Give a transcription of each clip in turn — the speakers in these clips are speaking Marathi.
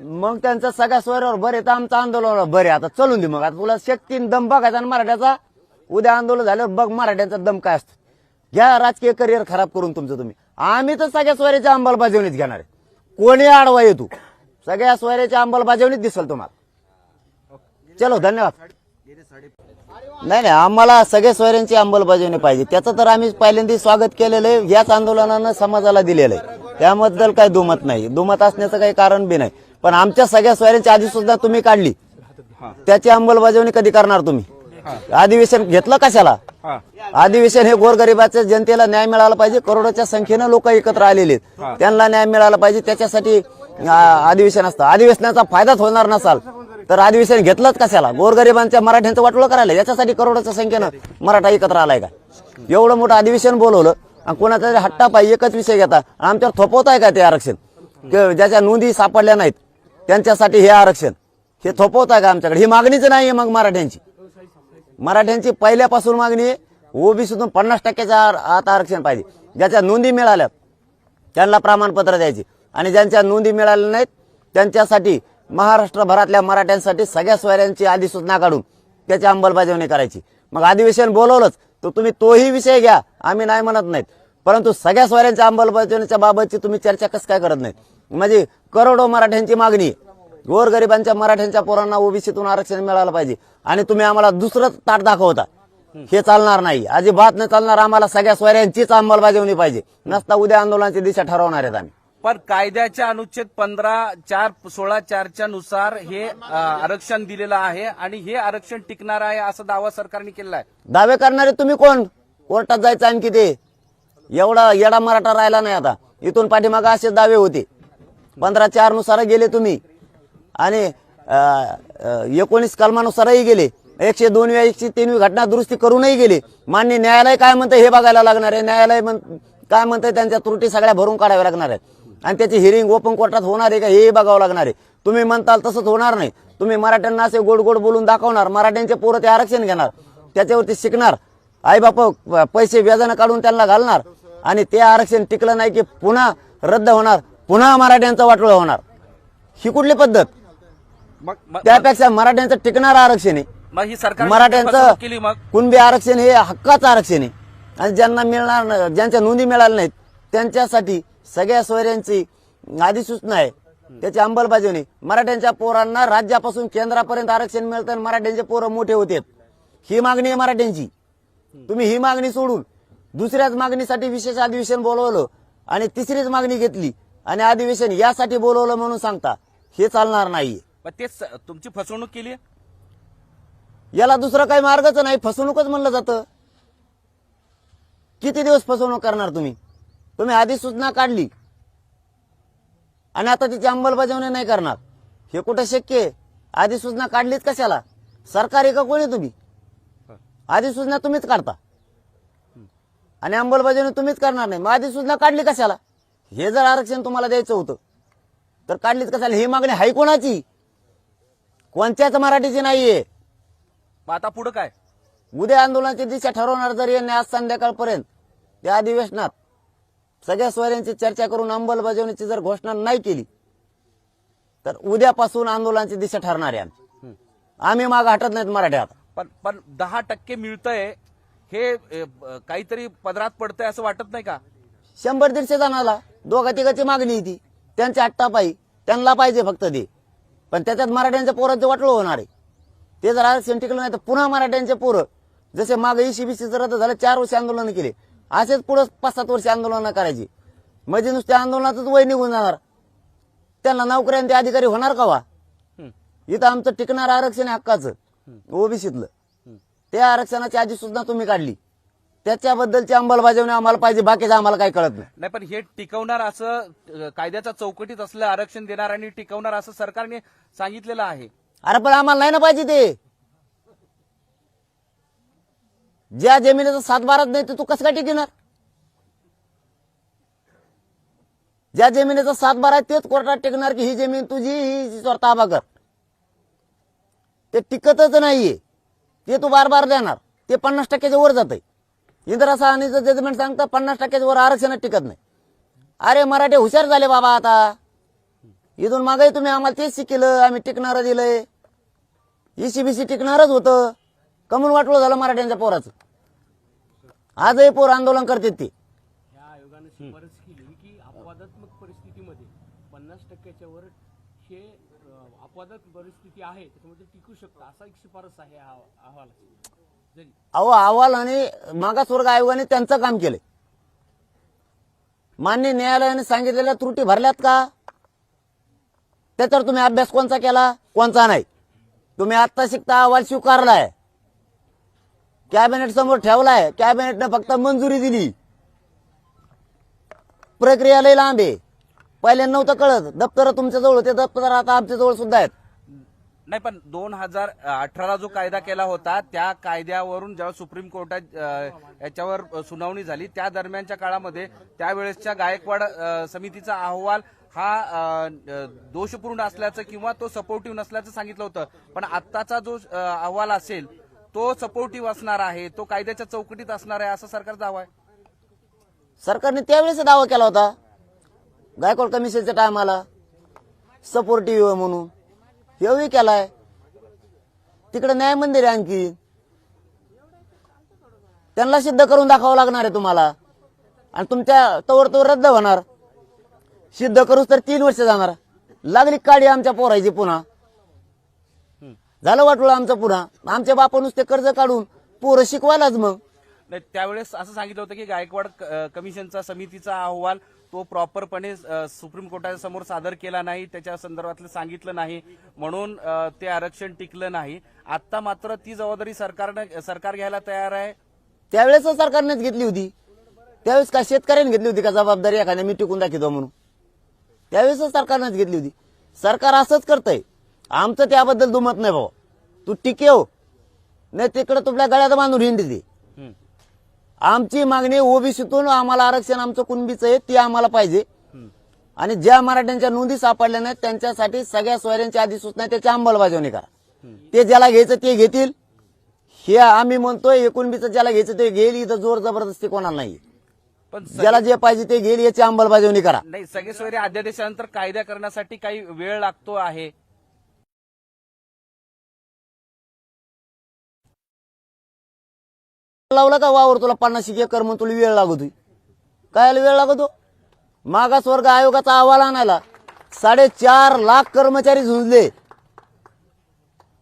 मग त्यांचा सगळ्या स्वरावर बरे तर आमचं आंदोलन बरे आता चलून दे मग. आता तुला शक्तीन दम बघायचा आणि मराठ्याचा उद्या आंदोलन झाल्यावर बघ मराठ्यांचा दम काय असतो. घ्या राजकीय करिअर खराब करून तुमचं तुम्ही. आम्ही तर सगळ्या स्वराच्या अंमलबजावणीच घेणार आहे. कोणी आडवा येतो? सगळ्या स्वराच्या अंमलबजावणीत दिसल तुम्हाला. चलो धन्यवाद. नाही नाही आम्हाला सगळ्या स्वरांची अंमलबजावणी पाहिजे. त्याचं तर आम्ही पहिल्यांदा स्वागत केलेलं आहे याच आंदोलनानं समाजाला दिलेलं आहे. त्याबद्दल काही दुमत नाही. दुमत असण्याचं काही कारण बी नाही. पण आमच्या सगळ्या स्वरांची आधी सुद्धा तुम्ही काढली. त्याची अंमलबजावणी कधी करणार तुम्ही? अधिवेशन घेतलं कशाला? अधिवेशन हे गोरगरिबाच्या जनतेला न्याय मिळाला पाहिजे. करोडोच्या संख्येनं लोक एकत्र आलेले आहेत. त्यांना न्याय मिळाला पाहिजे. त्याच्यासाठी अधिवेशन असतं. अधिवेशनाचा फायदाच होणार नसाल तर अधिवेशन घेतलंच कशाला? गोरगरिबांच्या मराठ्यांचं वाटोळं करायला. याच्यासाठी करोडोच्या संख्येनं मराठा एकत्र आलाय का? एवढं मोठं अधिवेशन बोलवलं. आणि कोणाचा तरी हट्टा पाहिजे एकच विषय घेता. आमच्यावर थोपवताय का ते आरक्षण? ते ज्याच्या नोंदी सापडल्या नाहीत त्यांच्यासाठी हे आरक्षण. हे थोपवताय का आमच्याकडे? ही मागणीच नाही आहे मग मराठ्यांची. मराठ्यांची पहिल्यापासून मागणी आहे ओबीसीतून पन्नास टक्क्याच्या आता आरक्षण पाहिजे. ज्याच्या नोंदी मिळाल्या त्यांना प्रमाणपत्र द्यायची. आणि ज्यांच्या नोंदी मिळाल्या नाहीत त्यांच्यासाठी महाराष्ट्रभरातल्या मराठ्यांसाठी सगळ्या सोयऱ्यांची अधिसूचना काढून त्याची अंमलबजावणी करायची. मग अधिवेशन बोलवलंच तर तुम्ही तोही विषय घ्या. आम्ही नाही म्हणत नाहीत. परंतु सगळ्या सोयऱ्यांच्या अंमलबजावणीच्या बाबतची तुम्ही चर्चा कसं काय करत नाहीत? म्हणजे करोडो मराठ्यांची मागणी. गोरगरिबांच्या मराठ्यांच्या पोरांना ओबीसीतून आरक्षण मिळालं पाहिजे. आणि तुम्ही आम्हाला दुसरं ताट दाखवता. हे चालणार नाही. अजिबात नाही चालणार आम्हाला सगळ्या स्वऱ्यांचीच अंमलबजावणी पाहिजे. नसता उद्या आंदोलनाची दिशा ठरवणार आहेत आम्ही. पण कायद्याच्या अनुच्छेद पंधरा चार सोळा चारच्या नुसार हे आरक्षण दिलेलं आहे आणि हे आरक्षण टिकणार आहे असा दावा सरकारने केलेला आहे. दावे करणारे तुम्ही कोण? कोर्टात जायचं आणखी ते. एवढा येडा मराठा राहिला नाही आता. इथून पाठीमागे असे दावे होते. पंधरा चारनुसार गेले तुम्ही. आणि एकोणीस कलमानुसारही गेले. एकशे दोन एकशे तीन घटना दुरुस्ती करूनही गेले. मान्य न्यायालय काय म्हणतं हे बघायला लागणार आहे. न्यायालय म्हण काय म्हणतंय त्यांच्या त्रुटी सगळ्या भरून काढाव्या लागणार आहेत. आणि त्याची हिअरिंग ओपन कोर्टात होणार आहे का हे बघावं लागणार आहे. तुम्ही म्हणताल तसंच होणार नाही. तुम्ही मराठ्यांना असे गोड गोड बोलून दाखवणार. मराठ्यांचे पोरं ते आरक्षण घेणार. त्याच्यावरती शिकणार. आई बाप पैसे व्याजानं काढून त्यांना घालणार. आणि ते आरक्षण टिकलं नाही की पुन्हा रद्द होणार पुन्हा मराठ्यांचं वाटोळं होणार. ही कुठली पद्धत? त्यापेक्षा मराठ्यांचं टिकणारं आरक्षण आहे. ही मराठ्यांचं कुणबी आरक्षण हे हक्काचं आरक्षण आहे. आणि ज्यांना मिळणार ज्यांच्या नोंदी मिळाल्या नाहीत त्यांच्यासाठी सगळ्या सोयऱ्यांची अधिसूचना आहे. त्याची अंमलबजावणी मराठ्यांच्या पोरांना राज्यापासून केंद्रापर्यंत आरक्षण मिळतं आणि मराठ्यांचे पोरं मोठे होतात. ही मागणी आहे मराठ्यांची. तुम्ही ही मागणी सोडून दुसऱ्याच मागणीसाठी विशेष अधिवेशन बोलवलं आणि तिसरीच मागणी घेतली आणि अधिवेशन यासाठी बोलवलं म्हणून सांगता हे चालणार मग तेच तुमची फसवणूक केली याला दुसरा काही मार्गच नाही फसवणूकच म्हणलं जातं. किती दिवस फसवणूक करणार तुम्ही? तुम्ही आधी सूचना काढली. आणि आता तिची अंमलबजावणी नाही करणार. हे कुठं शक्य आहे? आधी सूचना काढलीच कशाला? सरकारी का कोणी तुम्ही? आधी सूचना तुम्हीच काढता. आणि अंमलबजावणी तुम्हीच करणार नाही. मग आधी सूचना काढली कशाला? हे जर आरक्षण तुम्हाला द्यायचं होतं तर काढलीच कशाला? ही मागणी हाय कोणाची कोणत्याच मराठीची नाहीये. मग आता पुढे काय? उद्या आंदोलनाची दिशा ठरवणार जर यांनी आज संध्याकाळपर्यंत त्या अधिवेशनात सगळ्या स्वरांची चर्चा करून अंमलबजावणीची जर घोषणा नाही केली तर उद्यापासून आंदोलनाची दिशा ठरणार आहे आम्ही माग हटत नाहीत मराठ्यात. पण पण दहा टक्के मिळतंय हे काहीतरी पदरात पडतंय असं वाटत नाही का? शंभर दीडशे जणाला दोघा तिघाची मागणी आहे ती त्यांच्या हट्टापायी त्यांना पाहिजे फक्त ते. पण त्याच्यात मराठ्यांच्या पोरांचं वाटलं होणार आहे. ते जर आरक्षण टिकलं नाही तर पुन्हा मराठ्यांचे पोरं जसे मागे ईसीबीसी रद्द झालं चार वर्ष आंदोलन केले. असेच पुढे पाच सात वर्ष आंदोलन करायची. म्हणजे नुसत्या आंदोलनातच वय निघून जाणार. त्यांना नोकऱ्यांचे अधिकारी होणार का वा. इथं आमचं टिकणार आरक्षण हक्काचं. ओबीसीतलं. त्या आरक्षणाची आधी सुद्धा तुम्ही काढली. त्याच्याबद्दलची अंमलबजावणी आम्हाला पाहिजे बाकीचं आम्हाला काही कळत नाही. नाही पण हे टिकवणार असं कायद्याच्या चौकटीत असलं आरक्षण देणार आणि टिकवणार असं सरकारने सांगितलेलं आहे. अरे पण आम्हाला नाही ना पाहिजे ते. ज्या जमिनीचा सातबाराच नाही ते तू कसं काय टिकणार? ज्या जमिनीचा सातबारा आहे तेच कोर्टात टिकणार की ही जमीन तुझी ही स्वतः ताबा कर. ते टिकतच नाहीये. ते तू बार बार देणार. ते पन्नास टक्क्याच्या वर जात इंदिरा सहानीचं जजमेंट सांगतं पन्नास टक्क्याच्या वर आरक्षणात टिकत नाही. अरे मराठे हुशार झाले बाबा आता. इथून मागे तुम्ही आम्हाला तेच शिकलं आम्ही टिकणारं दिलंय. ईसीबीसी टिकणारच होतं. कमून वाटलं झालं मराठ्यांच्या पोराचं. आजही पोर आंदोलन करतात ते या आयोगानं शिफारस केली की अपवादात्मक परिस्थितीमध्ये पन्नास टक्क्याच्या वर हे अ, परिस्थिती आहे त्याच्यामध्ये टिकू शकतं असा एक शिफारस आहे हा अहो अहवाल आणि मागासवर्ग आयोगाने त्यांचं काम केलंय. मान्य न्यायालयाने सांगितलेल्या त्रुटी भरल्यात का? त्याच्यावर तुम्ही अभ्यास कोणचा केला कोणचा नाही? तुम्ही आत्ता शिकता अहवाल स्वीकारलाय. कॅबिनेट समोर ठेवलाय कॅबिनेटनं फक्त मंजुरी दिली. प्रक्रिया लई लांब आहे. पहिल्यांदा नव्हतं कळत. दप्तर तुमच्या जवळ होते दप्तर आता आमच्या जवळ सुद्धा आहेत. नाही पण दोन हजार अठराला जो कायदा केला होता त्या कायद्यावरून जेव्हा सुप्रीम कोर्टात याच्यावर सुनावणी झाली त्या दरम्यानच्या काळामध्ये त्यावेळेसच्या गायकवाड समितीचा अहवाल हा दोषपूर्ण असल्याचं किंवा तो सपोर्टिव्ह नसल्याचं सांगितलं होतं. पण आत्ताचा जो अहवाल असेल तो सपोर्टिव्ह असणार आहे तो कायद्याच्या चौकटीत असणार आहे असं सरकारचा दावा आहे. सरकारने त्यावेळेस दावा केला होता. गायकवाड कमिशनच्या टायमाला सपोर्टिव्ह म्हणून. हेही केलाय. तिकडे न्याय मंदिर आहे आणखी. त्यांना सिद्ध करून दाखवावं लागणार आहे तुम्हाला. आणि तुमच्या तोवर तो रद्द होणार. सिद्ध करूच तर तीन वर्ष जाणार. लागली काडी आमच्या पोरायची पुन्हा. झालं वाटलं आमचं पुन्हा. आमच्या बापा नुसते कर्ज काढून पोरं शिकवायलाच मग. त्यावेळेस असं सांगितलं होतं की गायकवाड कमिशनचा समितीचा अहवाल तो प्रॉपरपणे सुप्रीम कोर्टाच्या समोर सादर केला नाही त्याच्या संदर्भातलं सांगितलं नाही म्हणून ते आरक्षण टिकलं नाही. आता मात्र ती जबाबदारी सरकारनं सरकार घ्यायला तयार आहे. त्यावेळेस सरकारनेच घेतली होती. त्यावेळेस का शेतकऱ्यांनी घेतली होती का जबाबदारी एखाद्या मी टिकून दाखवतो म्हणून? त्यावेळेस सरकारनेच घेतली होती. सरकार असंच करतंय. आमचं त्याबद्दल दुमत नाही भाऊ. तू टिकेव हो. नाही तिकडे तुमच्या गळ्यात बांधून हिंडी दे आमची मागणी ओबीसीतून आम्हाला आरक्षण आमचं कुणबीचं आहे ती आम्हाला पाहिजे. आणि ज्या मराठ्यांच्या नोंदी सापडल्या नाहीत त्यांच्यासाठी सगळ्या सोयऱ्यांची अधिसूचना त्याची अंमलबजावणी करा. ते ज्याला घ्यायचं ते घेतील. हे आम्ही म्हणतोय एकुणबीचं ज्याला घ्यायचं ते घेईल इथं जोर जबरदस्ती कोणाला नाही पण ज्याला जे पाहिजे ते घेईल याची अंमलबजावणी करा. नाही सगळे सोयरे अध्यादेशानंतर कायदा करण्यासाठी काही वेळ लागतो आहे. लावला का वावर तुला पन्नास एकर म्हणून तुला वेळ लागतोय? काय वेळ लागतो? मागासवर्ग आयोगाचा अहवाल आणायला साडेचार लाख कर्मचारी झुंजले.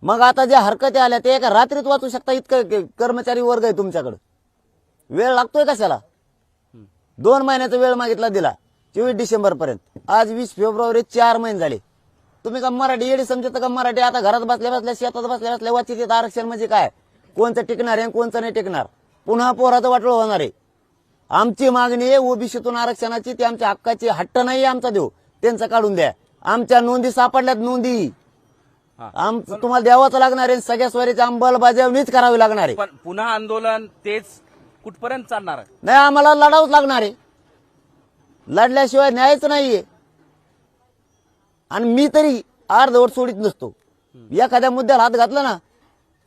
मग आता ज्या हरकती आल्या ते एका रात्रीत वाचू शकता इतकं कर्मचारी वर्ग आहे तुमच्याकडं. वेळ लागतोय कशाला? दोन महिन्याचा वेळ मागितला दिला चोवीस डिसेंबर पर्यंत. आज वीस फेब्रुवारी चार महिने झाले. तुम्ही का मराठी येडी समजत का मराठी? आता घरात बसल्या बसल्या शेतात बसल्या बसल्या वाचित आरक्षण म्हणजे काय? कोणचं टिकणार आहे कोणचं नाही टिकणार? पुन्हा पोराचं वाटलं होणार आहे. आमची मागणी आहे ओबीसीतून आरक्षणाची ती आमच्या हक्काची हट्ट नाही आमचा देऊ त्यांचं काढून द्या. आमच्या नोंदी सापडल्यात नोंदी. आम तुम्हाला द्यावाच लागणार आहे सगळ्या स्वारीची अंमलबजावणीच करावी लागणार आहे. पण पुन्हा आंदोलन तेच कुठपर्यंत चालणार आहे? नाही आम्हाला लढावंच लागणार आहे. लढल्याशिवाय न्यायच नाहीये. आणि मी तरी अर्धवट सोडित नसतो. एखाद्या मुद्द्याला हात घातला ना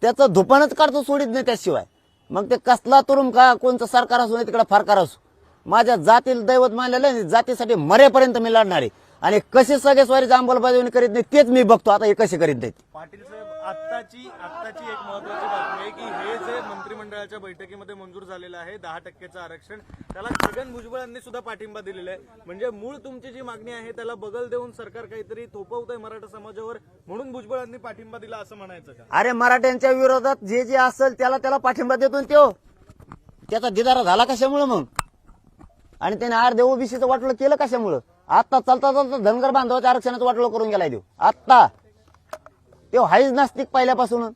त्याचं धुपणच काढतो सोडित नाही त्याशिवाय. मग ते कसला तुरुम का कोणचं सरकार असो नाही तिकडे फारकार असो. माझ्या जातील दैवत मानलेलं आहे जातीसाठी मरेपर्यंत मी लढणार. आहे आणि कसे सगळे स्वारीची अंमलबजावणी करीत नाही तेच मी बघतो. आता हे कसे करीत नाहीत. पाटील साहेब आत्ताची आत्ताची एक महत्वाची बातमी आहे की हे जे मंत्रिमंडळाच्या बैठकीमध्ये मंजूर झालेलं आहे दहा टक्क्याचं आरक्षण त्याला छगन भुजबळ यांनी सुद्धा पाठिंबा दिलेला आहे. म्हणजे मूळ तुमची जी मागणी आहे त्याला बगल देऊन सरकार काहीतरी थोपवतंय मराठा समाजावर म्हणून भुजबळ यांनी पाठिंबा दिला असं म्हणायचं का? अरे मराठ्यांच्या विरोधात जे जे असेल त्याला त्याला पाठिंबा देतो तो त्याचा दिदारा झाला कशामुळे मग? आणि त्याने अर्धे ओबीसीचं वाटलं केलं कशामुळं? आत्ता चालता चालता धनगर बांधवाच्या आरक्षणाचं वाटलं करून गेलाय देऊ आत्ता. तो हाईच नास्तिक पहिल्यापासून.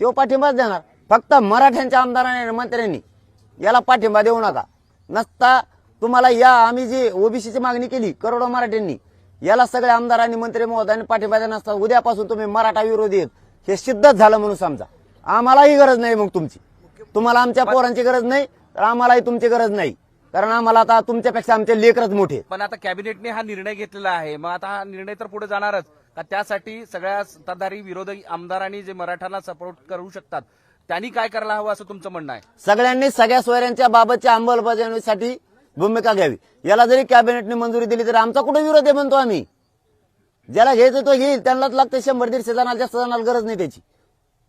तो पाठिंबाच देणार. फक्त मराठ्यांच्या आमदारांनी आणि मंत्र्यांनी याला पाठिंबा देऊ नका. नसता तुम्हाला या आम्ही जी ओबीसीची मागणी केली करोडो मराठ्यांनी याला सगळ्या आमदारांनी मंत्री महोदयांनी पाठिंबा देणार नसता. उद्यापासून तुम्ही मराठा विरोधी आहेत. हे सिद्धच झालं म्हणून समजा. आम्हालाही गरज नाही मग तुमची. तुम्हाला आमच्या पोरांची गरज नाही तर आम्हालाही तुमची गरज नाही. कारण आम्हाला आता तुमच्यापेक्षा आमचे लेकरच मोठे पण आता कॅबिनेटने हा निर्णय घेतलेला आहे. मग आता हा निर्णय तर पुढे जाणारच. का त्यासाठी सगळ्या सत्ताधारी विरोधी आमदारांनी जे मराठ्यांना सपोर्ट करू शकतात त्यांनी काय करायला हवं असं तुमचं म्हणणं आहे? सगळ्यांनी सगळ्या सोयऱ्यांच्या बाबतच्या अंमलबजावणीसाठी भूमिका घ्यावी. याला जरी कॅबिनेटने मंजुरी दिली तरी आमचा कुठे विरोध आहे म्हणतो आम्ही? ज्याला घ्यायचं तो घेईल. त्यांनाच लागते शंभर दीडशे जणाला जास्त जणाला गरज नाही त्याची.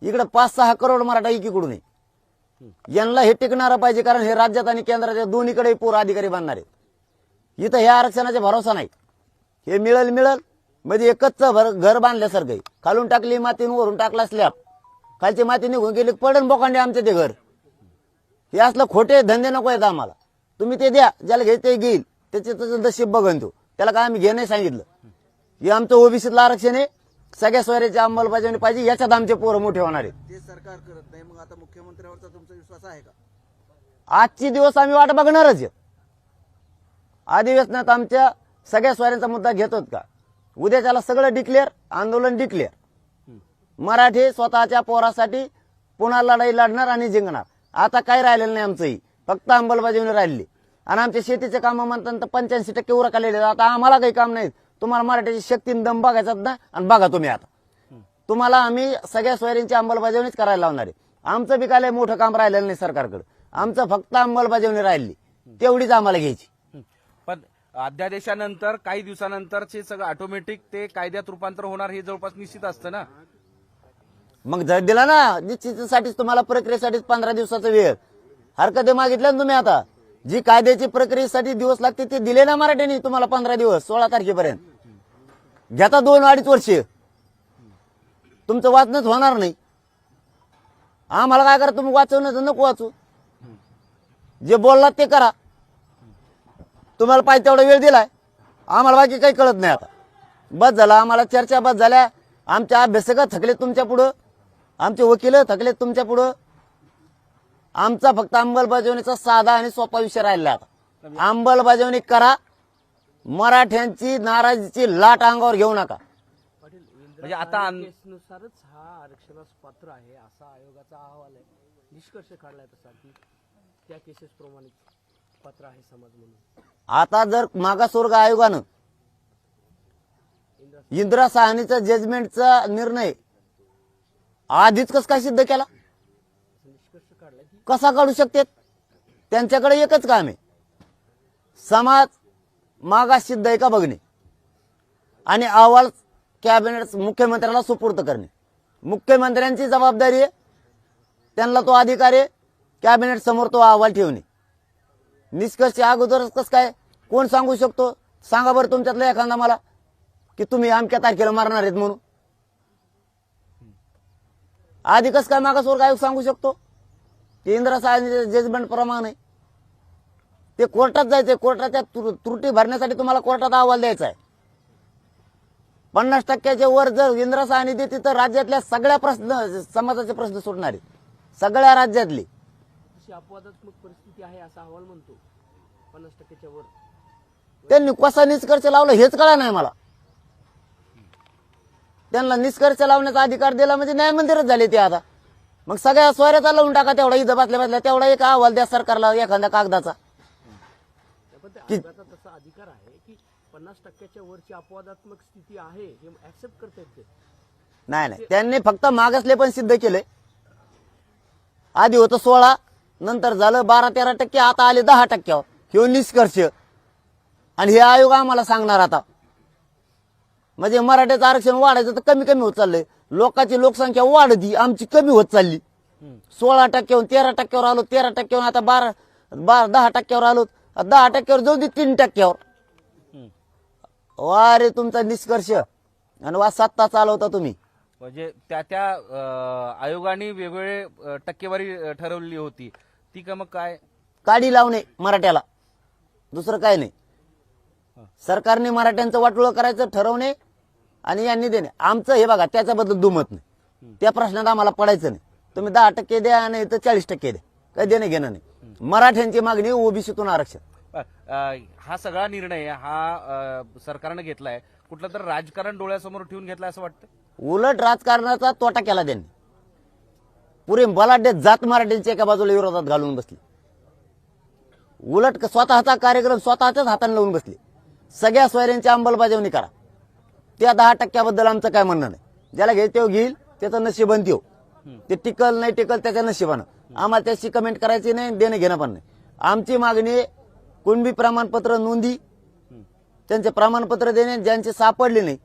इकडे पाच सहा करोड मराठा एकीकडून आहे. यांना हे टिकणारं पाहिजे कारण हे राज्यात आणि केंद्राच्या दोन्हीकडे पूर अधिकारी बांधणार आहेत इथं हे आरक्षणाचा भरोसा नाही. हे मिळल मिळल. म्हणजे एकच भर घर बांधल्यासारखं आहे. खालून टाकली माती वरून टाकला स्लॅब खालची माती निघून गेली पडन बोकांडे आमचे ते घर. हे असलं खोटे धंदे नको आहेत आम्हाला. तुम्ही ते द्या ज्याला घ्यायचं ते घेईल त्याचे त्याचं नशीब बघन तो. त्याला काय आम्ही घे नाही सांगितलं. हे आमचं ओबीसीतलं आरक्षण आहे. सगळ्या सोयऱ्याची अंमलबजावणी पाहिजे. याच्यात आमचे पोरं मोठे होणार आहेत. ते सरकार करत नाही. मग आता मुख्यमंत्र्यावरचा तुमचा विश्वास आहे का? आजची दिवस आम्ही वाट बघणारच आहे. अधिवेशनात आमच्या सगळ्या स्वाऱ्यांचा मुद्दा घेतोत का? उद्या त्याला सगळं डिक्लेअर आंदोलन डिक्लेअर मराठी स्वतःच्या पोरासाठी पुन्हा लढाई लढणार आणि जिंकणार. आता काही राहिलेलं नाही आमचंही. फक्त अंमलबजावणी राहिली आणि आमच्या शेतीचे कामं म्हणतात तर पंच्याऐंशी टक्के उरकालेले आता आम्हाला काही काम नाही तुम्हाला मराठीची शक्ती दम बघायचा ना आणि बघा तुम्ही आता. तुम्हाला आम्ही सगळ्या सोयरींची अंमलबजावणीच करायला लावणार आहे. आमचं बी काय मोठं काम राहिलेलं नाही सरकारकडे. आमचं फक्त अंमलबजावणी राहिली. तेवढीच आम्हाला घ्यायची. अध्यादेशानंतर काही दिवसानंतरचे सगळं ऑटोमॅटिक ते कायद्यात रूपांतर होणार हे जवळपास निश्चित असतं ना? मग जर दिला ना निश्चितीसाठीच तुम्हाला प्रक्रियेसाठीच पंधरा दिवसाचा वेळ. हरकत मागितल्या ना तुम्ही आता. जी कायद्याची प्रक्रियेसाठी दिवस लागते ते दिले ना मराठीने तुम्हाला पंधरा दिवस सोळा तारखेपर्यंत. घेता दोन अडीच वर्ष. तुमचं वाचणंच होणार नाही. आम्हाला काय करा तुम्ही वाचवणं नको वाचू. जे बोललात ते करा. तुम्हाला पाहिजे तेवढा वेळ दिलाय. आम्हाला बाकी काही कळत नाही आता. बस झाला आम्हाला चर्चा बस झाल्या. आमच्या अभ्यासक थकलेत तुमच्या पुढं. आमचे वकील थकलेत तुमच्या पुढं. आमचा फक्त अंमलबजावणीचा साधा आणि सोपा विषय राहिला आता. अंमलबजावणी करा. मराठ्यांची नाराजीची लाट अंगावर घेऊ नका. म्हणजे आता केसनुसारच हा आरक्षणास पात्र आहे असा आयोगाचा अहवाल आहे. निष्कर्ष काढलाय तसा की त्या केसेस प्रमाणे पात्र आहे समाज म्हणून. आता जर मागासवर्ग आयोगानं इंदिरा साहनीचा जजमेंटचा निर्णय आधीच कस काय सिद्ध केला? कसा काढू शकते त्यांच्याकडे एकच काम आहे. समाज मागास सिद्ध आहे का बघणे? आणि अहवाल कॅबिनेट मुख्यमंत्र्याला सुपूर्त करणे. मुख्यमंत्र्यांची जबाबदारी आहे. त्यांना तो अधिकार आहे. कॅबिनेट समोर तो अहवाल ठेवणे. निष्कर्ष अगोदरच कसं काय? कोण सांगू शकतो? सांगा बरं तुमच्यातला एखादा मला की तुम्ही अमक्या तारखेला मारणार आहेत म्हणून. आधी कसं काय मागासवर्ग काय सांगू शकतो? केंद्र जजमेंट प्रमाणे ते कोर्टात जायचंय. कोर्टाच्या त्रुटी त्रुटी भरण्यासाठी तुम्हाला कोर्टात अहवाल द्यायचा आहे. पन्नास टक्क्याच्या वर जर इंद्र साहनी देते तर राज्यातल्या सगळ्या प्रश्न समाजाचे प्रश्न सुटणारे सगळ्या राज्यातले. अशी अपवादात्मक परिस्थिती आहे असा अहवाल म्हणतो. पन्नास टक्क्याच्या वर. त्यांनी कसा निष्कर्ष लावला हेच कळा नाही मला. त्यांना निष्कर्ष लावण्याचा अधिकार दिला म्हणजे न्याय मंदिरच झाले ते आता. मग सगळ्या सोयऱ्याचा लावून टाका तेवढा इथं बसल्या बसल्या तेवढा एक अहवाल द्या सरकारला एखाद्या कागदाचा. तसा अधिकार आहे की पन्नास टक्क्याच्या वरची अपवादात्मक स्थिती आहे हे ऍक्सेप्ट करता येते नाही नाही. त्यांनी फक्त मागासले पण सिद्ध केले. आधी होतं सोळा नंतर झालं बारा तेरा टक्के आता आले दहा टक्क्यावर. ह्यो निष्कर्ष. आणि हे आयोग आम्हाला सांगणार आता. म्हणजे मराठ्याचं आरक्षण वाढायचं तर कमी कमी होत चाललंय. लोकांची लोकसंख्या वाढती आमची कमी होत चालली. सोळा टक्क्यावर तेरा टक्क्यावर आलो तेरा टक्क्यावर आता बारा बारा दहा टक्क्यावर आलो. दहा टक्क्यावर जाऊ दे तीन टक्क्यावर. वा रे तुमचा निष्कर्ष. आणि वा सत्ता चालवता तुम्ही. म्हणजे त्या त्या आयोगाने वेगवेगळे टक्केवारी अं, ठरवलेली होती. ती का मग काय? काडी लावणे मराठ्याला. दुसरं काय नाही. सरकारने मराठ्यांचं वाटोळं करायचं ठरवणे आणि यांनी देणे. आमचं हे बघा त्याच्याबद्दल दुमत नाही. त्या प्रश्नात आम्हाला पडायचं नाही. तुम्ही दहा टक्के द्या नाही तर चाळीस टक्के द्या. काही देणं घेणं नाही. मराठ्यांची मागणी ओबीसीतून आरक्षण. हा सगळा निर्णय हा सरकारनं घेतलाय. कुठलं तर राजकारण डोळ्यासमोर ठेवून घेतलाय असं वाटतं? उलट राजकारणाचा तोटा केला त्यांनी. पुरे बलाढ्य जात मराठ्यांच्या एका बाजूला विरोधात घालून बसले. उलट स्वतःचा कार्यक्रम स्वतःच्याच हाताने लावून बसले. सगळ्या सोयऱ्यांची अंमलबजावणी करा. त्या दहा टक्क्याबद्दल आमचं काय म्हणणं नाही. ज्याला घेईल तेव्हा घेईल त्याचं नशिबन देऊ ते टिकल नाही टिकल त्याच्या नशिबानं. आम्हाला त्याची कमेंट करायची नाही देणं घेणं पण नाही. आमची मागणी कुणबी प्रमाणपत्र नोंदी त्यांचे प्रमाणपत्र देणे ज्यांचे सापडले नाही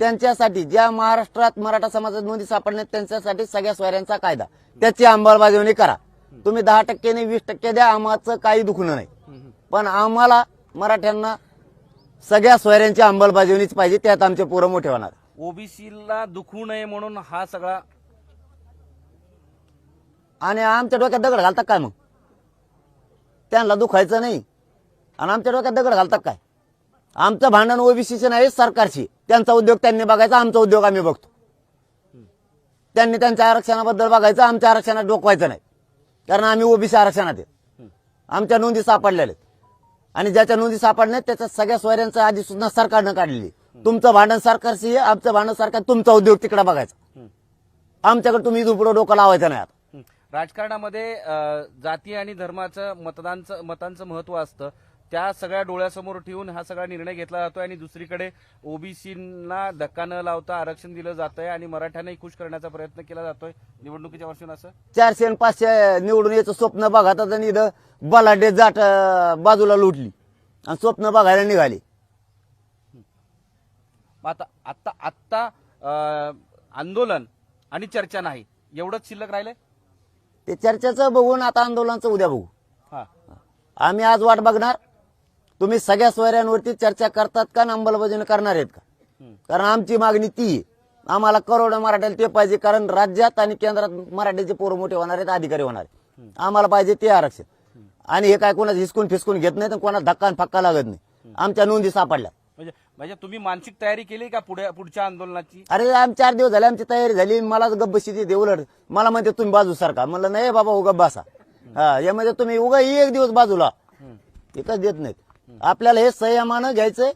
त्यांच्यासाठी ज्या महाराष्ट्रात मराठा समाजात नोंदी सापडण्यात त्यांच्यासाठी सगळ्या सोयऱ्यांचा कायदा. त्याची अंमलबजावणी करा. तुम्ही दहा टक्क्याने वीस टक्के द्या आम्हाचं काही दुखणं नाही. पण आम्हाला मराठ्यांना सगळ्या सोयऱ्यांची अंमलबजावणीच पाहिजे त्यात आमचे पोरं मोठे होणार. ओबीसीला दुखू नये म्हणून हा सगळा आणि आमच्या डोक्यात दगड घालतात काय मग? त्यांना दुखायचं नाही. आणि आमच्या डोक्यात दगड घालतात काय? आमचं भांडण ओबीसीचं नाही सरकारशी. त्यांचा उद्योग त्यांनी बघायचा आमचा उद्योग आम्ही बघतो. त्यांनी त्यांच्या आरक्षणाबद्दल बघायचं आमच्या आरक्षणात डोकवायचं नाही. कारण आम्ही ओबीसी आरक्षणात आहेत आमच्या नोंदी सापडलेल्या आहेत. आणि ज्याच्या नोंदी सापडल्या त्याच्या सगळ्या सोयऱ्यांचं आधी सुद्धा सरकारनं काढलेली तुमचं भांडण सरकारशी आहे आमचं भांडण सरकार तुमचा उद्योग तिकडे बघायचा. आमच्याकडे तुम्ही दुपडं डोकं लावायचं नाही आता. राजकारणामध्ये जाती आणि धर्माचं मतदानचं मतांचं महत्त्व असतं. त्या सगळ्या डोळ्यासमोर ठेवून हा सगळा निर्णय घेतला जातोय आणि दुसरीकडे ओबीसींना धक्का न लावता आरक्षण दिलं जातंय आणि मराठ्यांनाही खुश करण्याचा प्रयत्न केला जातोय. निवडणुकीच्या वर्षून असं? चारशे आणि पाचशे निवडून यायचं स्वप्न बघा तर आणि इथं बलाढ्य जाट बाजूला लुटली. आणि स्वप्न बघायला निघाली. आता आत्ता आत्ता आंदोलन आणि चर्चा नाही. एवढंच शिल्लक राहिलंय? ते चर्चेचं बघून आता आंदोलनाचं उद्या बघू. हा. आम्ही आज वाट बघणार. तुम्ही सगळ्या सोयऱ्यांवरती चर्चा करतात का आणि अंमलबजावणी करणार आहेत का? कारण आमची मागणी ती आहे. आम्हाला करोड मराठ्याला ते पाहिजे कारण राज्यात आणि केंद्रात मराठ्याचे पोरं मोठे होणार आहेत अधिकारी होणार आहेत. आम्हाला पाहिजे ते आरक्षण. आणि हे काय कोणाचं हिसकून फिसकून घेत नाही तर कोणाला धक्का फक्का लागत नाही. आमच्या नोंदी सापडल्या. म्हणजे म्हणजे तुम्ही मानसिक तयारी केली का पुढे पुढच्या आंदोलनाची? अरे आम चार दिवस झाले आमची तयारी झाली. मला गब्बशी ती देवलड मला म्हणते तुम्ही बाजू सारखा म्हणलं नाही बाबा उगा बसा. हा यामध्ये तुम्ही उगा एक दिवस बाजूला. एकच देत नाहीत. आपल्याला हे संयमानं घ्यायचंय.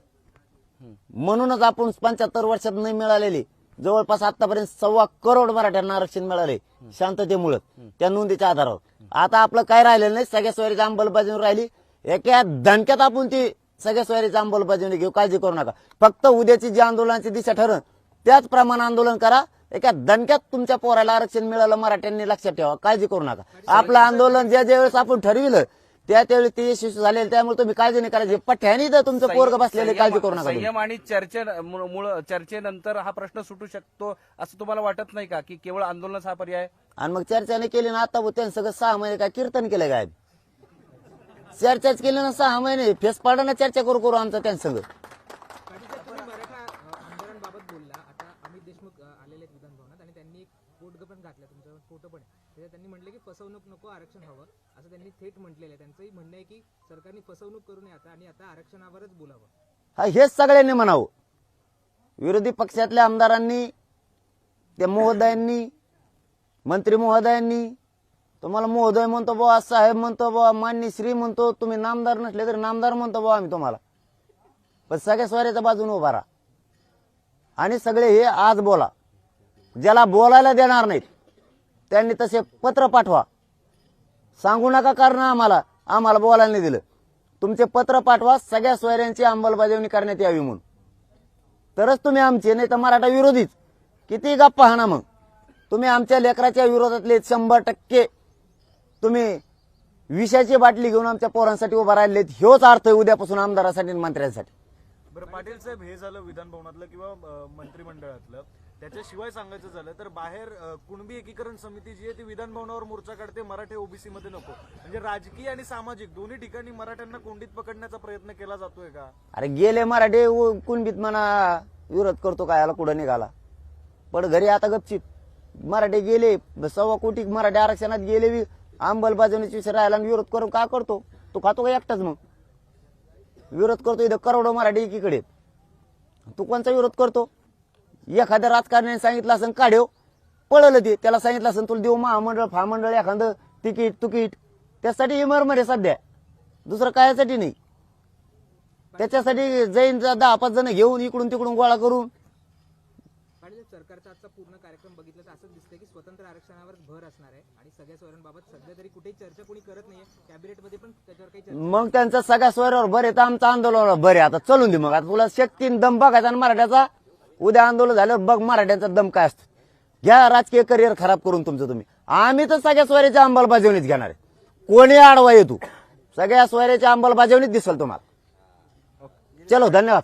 म्हणूनच आपण पंच्याहत्तर वर्षात नाही मिळालेली. जवळपास आतापर्यंत सव्वा करोड मराठ्यांना आरक्षण मिळाले शांततेमुळे त्या नोंदीच्या आधारावर. आता आपलं काय राहिलेलं नाही सगळ्या सोयरीची अंमलबजावणी राहिली. एका धनक्यात आपण ती सगळ्या सोयरीची अंमलबजावणी घेऊ. काळजी करू नका. फक्त उद्याची जी आंदोलनाची दिशा ठरण त्याच प्रमाण आंदोलन करा. एका दणक्यात तुमच्या पोराला आरक्षण मिळालं मराठ्यांनी लक्षात ठेवा. काळजी करू नका. आपलं आंदोलन ज्या ज्या वेळेस आपण ठरविलं त्या त्यावेळी ते यशस्वी झालेलं त्यामुळे तुम्ही काळजी नाही करायची. पठ्यानी तर तुमचं पोरग बसलेले काळजी करू नका. संयम आणि चर्चे मुळे चर्चेनंतर हा प्रश्न सुटू शकतो असं तुम्हाला वाटत नाही का की केवळ आंदोलनच हा पर्याय? आणि मग चर्चाने केली ना आता त्यांनी सगळं सहा महिने काय कीर्तन केलं काय चर्चाच केली ना सहा महिने. फेस पाडाना चर्चा करू करू आमचं त्यांचं सगळं. आंदोलनाबाबत बोलला. आता अमित देशमुख आलेले आहेत विधानभवनात आणि त्यांनी एक पोटग पण घातलं तुमच्यावर फोटो पण त्याच्यात त्यांनी म्हटलं की फसवणूक नको आरक्षण हवं. असं त्यांनी थेट म्हटलेलं आहे. त्यांचंही म्हणणं आहे की सरकारने फसवणूक करू नये आता आणि आता आरक्षणावरच बोलावं. हा हेच सगळ्यांनी म्हणावं. विरोधी पक्षातल्या आमदारांनी त्या महोदयांनी मंत्री महोदयांनी तुम्हाला महोदय म्हणतो बुवा साहेब म्हणतो बुवा मान्य श्री म्हणतो तुम्ही नामदार नसले तरी नामदार म्हणतो बुवा आम्ही तुम्हाला. पण सगळ्या स्वाऱ्याच्या बाजूने उभा राहा. आणि सगळे हे आज बोला. ज्याला बोलायला देणार नाहीत त्यांनी तसे पत्र पाठवा. सांगू नका कारण आम्हाला आम्हाला बोलायला नाही दिलं. तुमचे पत्र पाठवा सगळ्या सोयऱ्यांची अंमलबजावणी करण्यात यावी म्हणून. तरच तुम्ही आमचे नाही तर मराठा विरोधीच. किती गप्पा हाना मग. तुम्ही आमच्या लेकराच्या विरोधातले शंभर टक्के तुम्ही विषयाची बाटली घेऊन आमच्या पोरांसाठी उभा राहिलेत ह्योच अर्थ आहे उद्यापासून आमदारासाठी आणि मंत्र्यांसाठी. बरं पाटील साहेब हे झालं विधानभवनातलं किंवा मंत्रिमंडळातलं. त्याच्याशिवाय सांगायचं झालं तर बाहेर कुणबी एकीकरण समिती जी आहे ती विधानभवनावर मोर्चा काढते मराठे ओबीसी मध्ये नको. म्हणजे राजकीय आणि सामाजिक दोन्ही ठिकाणी मराठ्यांना कोंडीत पकडण्याचा प्रयत्न केला जातोय का? अरे गेले मराठे कुणबीत म्हणा विरोध करतो काय याला कुठं निघाला? पण घरी आता गपचिप. मराठे गेले सव्वा कोटी मराठी आरक्षणात गेले अंमलबजावणीची विषय राहिला आणि विरोध करून का करतो? तो खातो का एकटाच मग? विरोध करतो इथं करोडो मराठी एकीकडे. तू कोणचा विरोध करतो? एखाद्या राजकारण्याने सांगितलं असं काढेव पळलं ते. त्याला सांगितलं असं तुला देऊ महामंडळ फामंडळ एखादं तिकीट तुकीट. त्यासाठी इमरमर आहे सध्या. दुसरं कायासाठी नाही. त्याच्यासाठी जैन दहा पाच जण घेऊन इकडून तिकडून गोळा करून. सरकारचा आजचा पूर्ण कार्यक्रम बघितला तर असं दिसतंय की स्वतंत्र आरक्षणावर भर असणार आहे आणि सगळ्या सोयऱ्यांबाबत सध्या तरी कुठेही चर्चा कोणी करत नाहीये. कॅबिनेटमध्ये पण त्याच्यावर काही मग त्यांचं सगळ्या स्वरावर बरे तर आमचं आंदोलनावर बरे आता चलून दे मग. आता तुला शक्तीन दम बघायचा आणि मराठ्याचा उद्या आंदोलन झालं बघ मराठ्यांचा दम काय असतो. घ्या राजकीय करिअर खराब करून तुमचं तुम्ही. आम्ही तर सगळ्या स्वारीच्या अंमलबजावणीच घेणार आहे. कोणी आडवा येतो? सगळ्या स्वारीच्या अंमलबजावणीच दिसल तुम्हाला. चलो धन्यवाद.